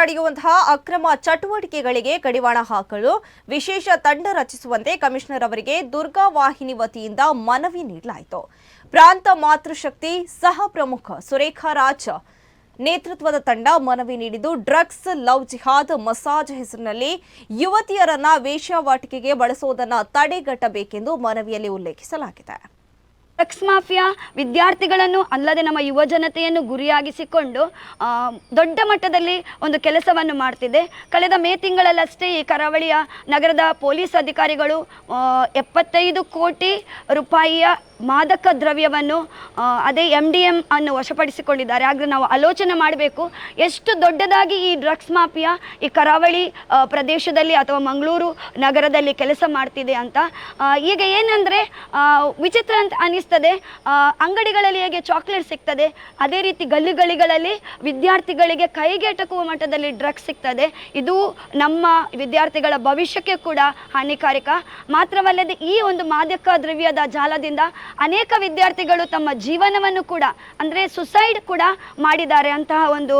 ನಡೆಯುವಂತಹ ಅಕ್ರಮ ಚಟುವಟಿಕೆಗಳಿಗೆ ಕಡಿವಾಣ ಹಾಕಲು ವಿಶೇಷ ತಂಡ ರಚಿಸುವಂತೆ ಕಮಿಷನರ್ ಅವರಿಗೆ ದುರ್ಗಾ ವಾಹಿನಿ ವತಿಯಿಂದ ಮನವಿ ನೀಡಲಾಯಿತು. ಪ್ರಾಂತ ಮಾತೃಶಕ್ತಿ ಸಹ ಪ್ರಮುಖ ಸುರೇಖಾ ರಾಜ್ ನೇತೃತ್ವದ ತಂಡ ಮನವಿ ನೀಡಿದ್ದು, ಡ್ರಗ್ಸ್, ಲವ್ ಜಿಹಾದ್, ಮಸಾಜ್ ಹೆಸರಿನಲ್ಲಿ ಯುವತಿಯರನ್ನ ವೇಶ್ಯಾವಾಟಿಕೆಗೆ ಬಳಸುವುದನ್ನು ತಡೆಗಟ್ಟಬೇಕೆಂದು ಮನವಿಯಲ್ಲಿ ಉಲ್ಲೇಖಿಸಲಾಗಿದೆ. ಡ್ರಗ್ಸ್ ಮಾಫಿಯಾ ವಿದ್ಯಾರ್ಥಿಗಳನ್ನು ಅಲ್ಲದೆ ನಮ್ಮ ಯುವ ಜನತೆಯನ್ನು ಗುರಿಯಾಗಿಸಿಕೊಂಡು ದೊಡ್ಡ ಮಟ್ಟದಲ್ಲಿ ಒಂದು ಕೆಲಸವನ್ನು ಮಾಡ್ತಿದೆ. ಕಳೆದ ಮೇ ತಿಂಗಳಲ್ಲಷ್ಟೇ ಈ ಕರಾವಳಿಯ ನಗರದ ಪೊಲೀಸ್ ಅಧಿಕಾರಿಗಳು ಎಪ್ಪತ್ತೈದು ಕೋಟಿ ರೂಪಾಯಿಯ ಮಾದಕ ದ್ರವ್ಯವನ್ನು ಅದೇ ಎಂ ಡಿ ಎಂ ಅನ್ನು ವಶಪಡಿಸಿಕೊಂಡಿದ್ದಾರೆ. ಆದರೆ ನಾವು ಆಲೋಚನೆ ಮಾಡಬೇಕು, ಎಷ್ಟು ದೊಡ್ಡದಾಗಿ ಈ ಡ್ರಗ್ಸ್ ಮಾಫಿಯಾ ಈ ಕರಾವಳಿ ಪ್ರದೇಶದಲ್ಲಿ ಅಥವಾ ಮಂಗಳೂರು ನಗರದಲ್ಲಿ ಕೆಲಸ ಮಾಡ್ತಿದೆ ಅಂತ. ಈಗ ಏನಂದರೆ ವಿಚಿತ್ರ ಅಂತ ಆ, ಅಂಗಡಿಗಳಲ್ಲಿ ಹೇಗೆ ಚಾಕ್ಲೇಟ್ ಸಿಗ್ತದೆ ಅದೇ ರೀತಿ ಗಲ್ಲಿಗಲಿಗಳಲ್ಲಿ ವಿದ್ಯಾರ್ಥಿಗಳಿಗೆ ಕೈಗೆಟಕುವ ಮಟ್ಟದಲ್ಲಿ ಡ್ರಗ್ಸ್ ಸಿಗ್ತದೆ. ಇದು ನಮ್ಮ ವಿದ್ಯಾರ್ಥಿಗಳ ಭವಿಷ್ಯಕ್ಕೆ ಕೂಡ ಹಾನಿಕಾರಕ. ಮಾತ್ರವಲ್ಲದೆ ಈ ಒಂದು ಮಾದಕ ದ್ರವ್ಯದ ಜಾಲದಿಂದ ಅನೇಕ ವಿದ್ಯಾರ್ಥಿಗಳು ತಮ್ಮ ಜೀವನವನ್ನು ಕೂಡ ಅಂದರೆ ಸುಸೈಡ್ ಕೂಡ ಮಾಡಿದ್ದಾರೆ ಅಂತಹ ಒಂದು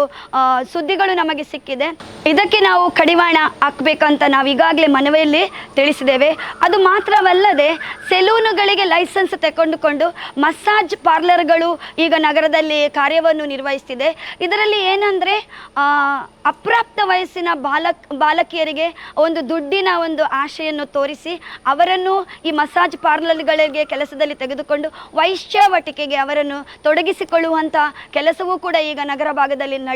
ಸುದ್ದಿಗಳು ನಮಗೆ ಸಿಕ್ಕಿದೆ. ಇದಕ್ಕೆ ನಾವು ಕಡಿವಾಣ ಹಾಕಬೇಕಂತ ನಾವು ಈಗಾಗಲೇ ಮನವಿಯಲ್ಲಿ ತಿಳಿಸಿದ್ದೇವೆ. ಅದು ಮಾತ್ರವಲ್ಲದೆ ಸೆಲೂನುಗಳಿಗೆ ಲೈಸೆನ್ಸ್ ತೆಗೆದುಕೊಂಡು ಮಸಾಜ್ ಪಾರ್ಲರ್ಗಳು ಈಗ ನಗರದಲ್ಲಿ ಕಾರ್ಯವನ್ನು ನಿರ್ವಹಿಸ್ತಿದೆ. ಇದರಲ್ಲಿ ಏನಂದರೆ ಅಪ್ರಾಪ್ತ ವಯಸ್ಸಿನ ಬಾಲಕ್, ಬಾಲಕಿಯರಿಗೆ ಒಂದು ದುಡ್ಡಿನ ಒಂದು ಆಶೆಯನ್ನು ತೋರಿಸಿ ಅವರನ್ನು ಈ ಮಸಾಜ್ ಪಾರ್ಲರ್ಗಳಿಗೆ ಕೆಲಸದಲ್ಲಿ ತೆಗೆದುಕೊಂಡು ವೈಶ್ಯಾವಟಿಕೆಗೆ ಅವರನ್ನು ತೊಡಗಿಸಿಕೊಳ್ಳುವಂಥ ಕೆಲಸವೂ ಕೂಡ ಈಗ ನಗರ ಭಾಗದಲ್ಲಿ